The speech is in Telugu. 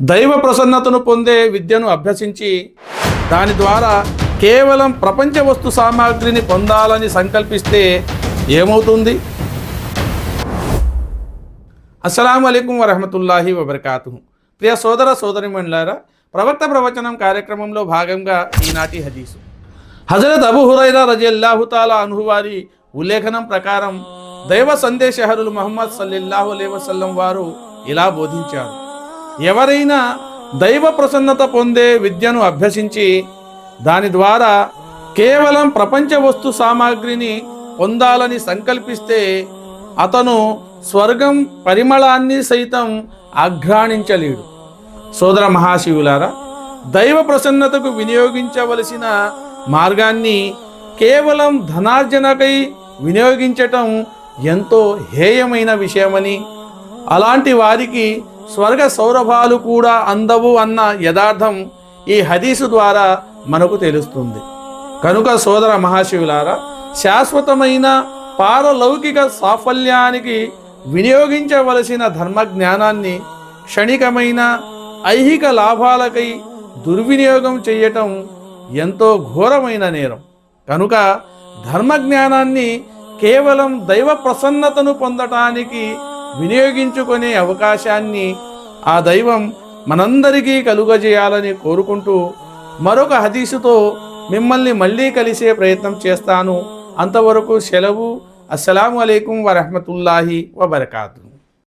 దైవ ప్రసన్నతను పొందే విద్యను అభ్యసించి దాని ద్వారా కేవలం ప్రపంచ వస్తు సామాగ్రిని పొందాలని సంకల్పిస్తే ఏమవుతుంది? అస్సలం అయికం వరహమతుల్లాహి వబర్కాతు ప్రియ సోదర సోదరిమణులారా ప్రవర్త ప్రవచనం కార్యక్రమంలో భాగంగా ఈనాటి హదీసు. హజరత్ అబు హురైరా రజల్లాహుతాలా అనుహువారి ఉల్లేఖనం ప్రకారం దైవ సందేశహరులు మహమ్మద్ సల్లెల్లాహు అలైహి వారు ఇలా బోధించారు. ఎవరైనా దైవ ప్రసన్నత పొందే విద్యను అభ్యసించి దాని ద్వారా కేవలం ప్రపంచ వస్తు సామాగ్రిని పొందాలని సంకల్పిస్తే అతను స్వర్గం పరిమళాన్ని సైతం ఆఘ్రాణించలేడు. సోదర మహాశివులారా దైవ ప్రసన్నతకు వినియోగించవలసిన మార్గాన్ని కేవలం ధనార్జనకై వినియోగించటం ఎంతో హేయమైన విషయమని అలాంటి వారికి స్వర్గ సౌరభాలు కూడా అందవు అన్న యథార్థం ఈ హదీసు ద్వారా మనకు తెలుస్తుంది. కనుక సోదర మహాశివులారా శాశ్వతమైన పారలౌకిక సాఫల్యానికి వినియోగించవలసిన ధర్మ జ్ఞానాన్ని క్షణికమైన ఐహిక లాభాలకై దుర్వినియోగం చేయటం ఎంతో ఘోరమైన నేరం. కనుక ధర్మ జ్ఞానాన్ని కేవలం దైవ ప్రసన్నతను పొందటానికి వినియోగించుకునే అవకాశాన్ని ఆ దైవం మనందరికీ కలుగజేయాలని కోరుకుంటూ మరొక హదీసుతో మిమ్మల్ని మళ్ళీ కలిసే ప్రయత్నం చేస్తాను. అంతవరకు సెలవు. అస్సలం అయికం వరహమతుల్లాహి వబర్కాతు.